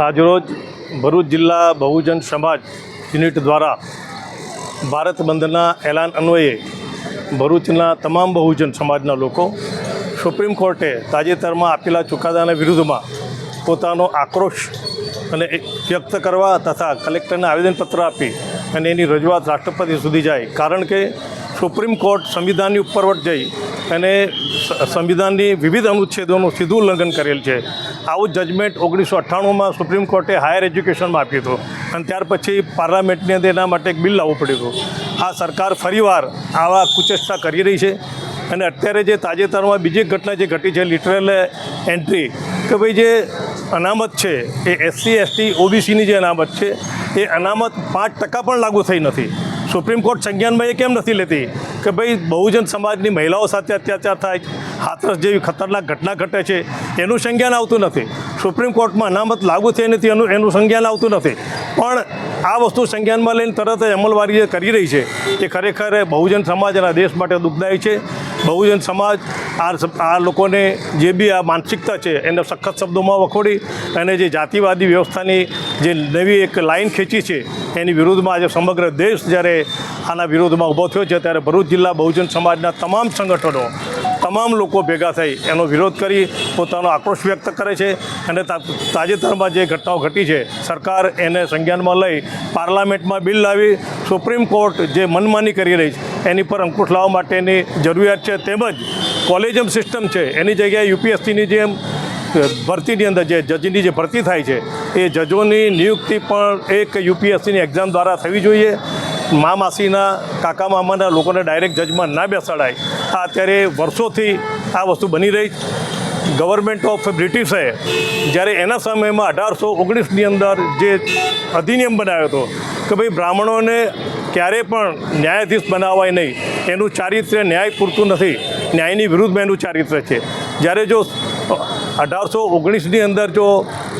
આજરોજ ભરૂચ જિલ્લા બહુજન સમાજ યુનિટ દ્વારા ભારત બંધના એલાન અન્વયે ભરૂચના તમામ બહુજન સમાજના લોકો સુપ્રીમ કોર્ટે તાજેતરમાં આપેલા ચુકાદાના વિરુદ્ધમાં પોતાનો આક્રોશ અને વ્યક્ત કરવા તથા કલેક્ટરને આવેદનપત્ર આપી અને એની રજૂઆત રાષ્ટ્રપતિ સુધી જાય. કારણ કે સુપ્રીમ કોર્ટ સંવિધાનની ઉપરવટ જઈ અને સંવિધાનની વિવિધ અનુચ્છેદોનું સીધું ઉલ્લંઘન કરેલ છે. આવું જજમેન્ટ ઓગણીસો અઠ્ઠાણુંમાં સુપ્રીમ કોર્ટે હાયર એજ્યુકેશનમાં આપ્યું હતું. અને ત્યાર પછી પાર્લામેન્ટની અંદર એના માટે એક બિલ લાવવું પડ્યું હતું. આ સરકાર ફરીવાર આવા કુચેષ્ટા કરી રહી છે. અને અત્યારે જે તાજેતરમાં બીજી ઘટના જે ઘટી છે લિટરલ એન્ટ્રી કે ભાઈ જે અનામત છે, એ એસસી એસટી ઓબીસીની જે અનામત છે, એ અનામત પાંચ ટકા પણ લાગુ થઈ નથી. સુપ્રીમ કોર્ટ સંજ્ઞાનમાં એ કેમ નથી લેતી? કે ભાઈ, બહુજન સમાજની મહિલાઓ સાથે અત્યાચાર થાય, હાથરસ જેવી ખતરનાક ઘટના ઘટે છે, એનું સંજ્ઞાન આવતું નથી. સુપ્રીમ કોર્ટમાં અનામત લાગુ થઈ નથી, એનું એનું સંજ્ઞાન આવતું નથી. પણ આ વસ્તુ સંજ્ઞાનમાં લઈને તરત જ અમલવારી જે કરી રહી છે. એ ખરેખર બહુજન સમાજ અને દેશ માટે દુઃખદાયી છે. બહુજન સમાજ આ આ લોકોને જે બી આ માનસિકતા છે, એને સખત શબ્દોમાં વખોડી અને જે જાતિવાદી વ્યવસ્થાની જે નવી એક લાઈન ખેંચી છે, એની વિરુદ્ધમાં આજે સમગ્ર દેશ જ્યારે આના વિરોધમાં ઊભો થયો છે, ત્યારે ભરૂચ જિલ્લા બહુજન સમાજના તમામ સંગઠનો તમામ લોકો ભેગા થઈ એનો વિરોધ કરી, પોતાનો આક્રોશ વ્યક્ત કરે છે અને તાજેતરમાં જે ઘટનાઓ ઘટી છે, સરકાર એને સંજ્ઞાનમાં લઈ પાર્લામેન્ટમાં બિલ લાવી, સુપ્રીમ કોર્ટ જે મનમાની કરી રહી છે, એની પર અંકુશ લાવવા માટેની જરૂરિયાત છે, તેમજ કોલેજમ સિસ્ટમ છે, એની જગ્યાએ યુપીએસસીની જેમ ભરતીની અંદર જે જજની જે ભરતી થાય છે, એ જજોની નિયુક્તિ પણ એક યુપીએસસીની એક્ઝામ દ્વારા થવી જોઈએ. મા માસીના, કાકા મામાના લોકોને ડાયરેક્ટ જજમાં ના બેસાડાય. આ અત્યારે વર્ષોથી આ વસ્તુ બની રહી ગવર્મેન્ટ ઓફ બ્રિટિશે જ્યારે એના સમયમાં અઢારસો ઓગણીસની અંદર જે અધિનિયમ બનાવ્યો હતો કે ભાઈ બ્રાહ્મણોને ક્યારે પણ ન્યાયાધીશ બનાવાય નહીં. એનું ચારિત્ર્ય ન્યાય પૂરતું નથી. ન્યાયની વિરુદ્ધમાં એનું ચારિત્ર્ય છે. જ્યારે જો અઢારસો ઓગણીસની અંદર જો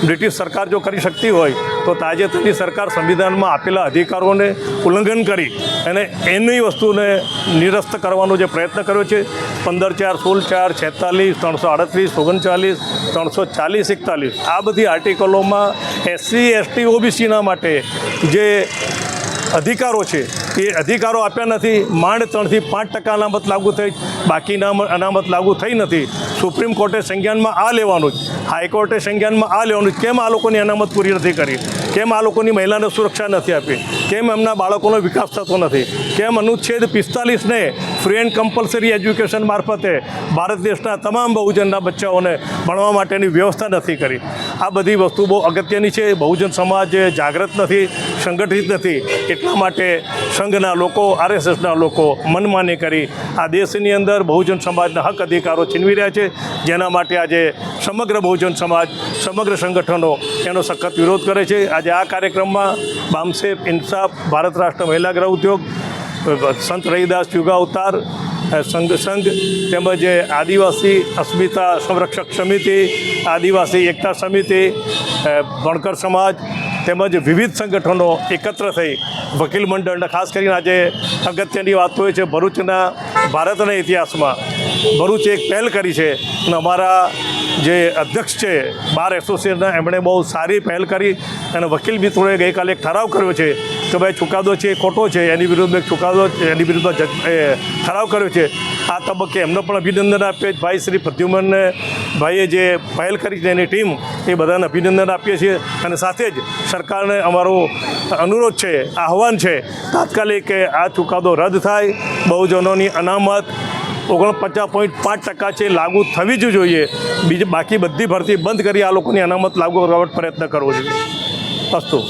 બ્રિટિશ સરકાર જો કરી શકતી હોય, તો તાજેતરની સરકાર સંવિધાનમાં આપેલા અધિકારોને ઉલ્લંઘન કરી અને એની વસ્તુને નિરસ્ત કરવાનો જે પ્રયત્ન કર્યો છે, પંદર ચાર સોળ ચાર છેતાલીસ, ત્રણસો આડત્રીસ, ઓગણચાલીસ, ત્રણસો ચાલીસ, એકતાલીસ, આ બધી આર્ટિકલોમાં એસસી, એસટી, ઓબીસીના માટે જે અધિકારો છે. એ અધિકારો આપ્યા નથી. માંડ ત્રણથી પાંચ ટકા અનામત લાગુ થઈ. બાકીના અનામત લાગુ થઈ નથી. સુપ્રીમ કોર્ટે સંજ્ઞાનમાં આ લેવાનું જ. હાઈકોર્ટે સંજ્ઞાનમાં આ લેવાનું જ. કેમ આ લોકોની અનામત પૂરી નથી કરી? કેમ આ લોકોની મહિલાને સુરક્ષા નથી આપી? કેમ એમના બાળકોનો વિકાસ થતો નથી? કેમ અનુચ્છેદ પિસ્તાલીસને ફ્રી એન્ડ કમ્પલસરી એજ્યુકેશન મારફતે ભારત દેશના તમામ બહુજનના બચ્ચાઓને ભણવા માટેની વ્યવસ્થા નથી કરી? આ બધી વસ્તુ બહુ અગત્યની છે. બહુજન સમાજ જાગૃત નથી, સંગઠિત નથી. એટલા માટે સંઘના લોકો, આરએસએસના લોકો મનમાની કરી આ દેશની અંદર બહુજન સમાજના હક અધિકારો છીનવી રહ્યા છે. જેના માટે આજે સમગ્ર બહુજન સમાજ, સમગ્ર સંગઠનો એનો સખત વિરોધ કરે છે. આજે આ કાર્યક્રમમાં બામસેપ ઇન્સાફ, ભારત રાષ્ટ્ર મહિલા ગૃહ ઉદ્યોગ, સંત રહીદાસ યુગા અવતાર સંઘ સંઘ તેમજ આદિવાસી અસ્મિતા સંરક્ષક સમિતિ, આદિવાસી એકતા સમિતિ ભણકર સમાજ તેમજ વિવિધ સંગઠનો એકત્ર થઈ વકીલ મંડળને ખાસ કરીને આજે અગત્યની વાત એ છે ભરૂચના ભારતના ઇતિહાસમાં. ભરૂચ એક પહેલ કરી છે અને અમારા જે અધ્યક્ષ છે, બાર એસોસિએશનના એમણે બહુ સારી પહેલ કરી અને વકીલ મિત્રોએ ગઈકાલે એક ઠરાવ કર્યો છે કે ભાઈ ચુકાદો છે એ ખોટો છે, એની વિરુદ્ધ એક ચુકાદો, એની વિરુદ્ધમાં જજ ઠરાવ કર્યો છે. આ તબક્કે એમને પણ અભિનંદન આપીએ. ભાઈ શ્રી પ્રદ્યુમન ભાઈએ જે પહેલ કરી છે એની ટીમ, એ બધાને અભિનંદન આપીએ છીએ. અને સાથે જ સરકારને અમારો અનુરોધ છે, આહવાન છે, તાત્કાલિક આ ચુકાદો રદ થાય. બહુજનોની અનામત ઓગણપચાસ પોઈન્ટ પાંચ ટકા છે, લાગુ થવી જ જોઈએ. બીજી બાકી બધી ભરતી બંધ કરી આ લોકોની અનામત લાગુ કરવા પ્રયત્ન કરવો જોઈએ. અસ્તુ.